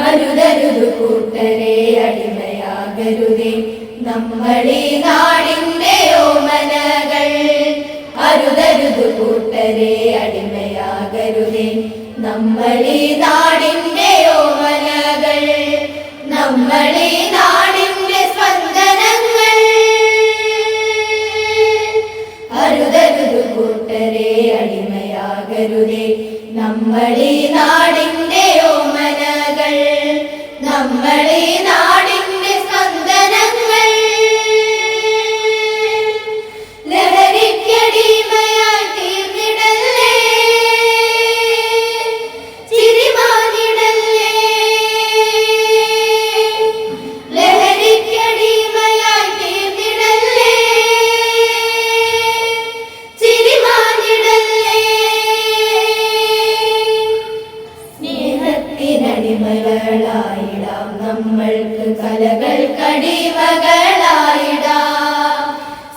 അരുതരുതു കൂട്ടരെ അടിമയാകരുതേ. നമ്മളീ നാടിന്റെ ഓമനകൾ അരുതരുതു കൂട്ടരെ അടിമയാകരുതേ. നമ്മളീ നാടിന്റെ ഓമനകൾ നമ്മളീ നാടിന്റെ സ്പന്ദനങ്ങൾ അരുതരുതു കൂട്ടരെ അടിമയാകരുതേ. നമ്മളീ നാടിന്റെ നമ്മളീ നാടിന്റെ സ്നേഹത്തിനടിമകളായിടാം നമ്മൾക്ക് കലകൾക്കടിമകളായിടാം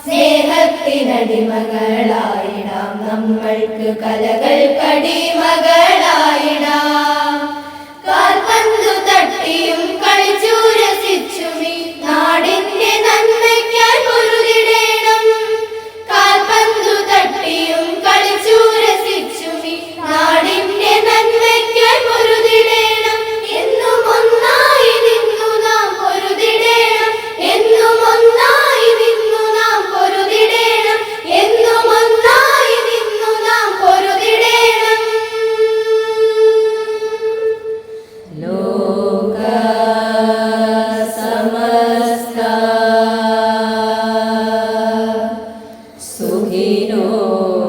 സ്നേഹത്തിനടിമകളായിടാം. നമ്മൾക്ക് കലകൾക്കടിമകളായിടാം ನೀನೋ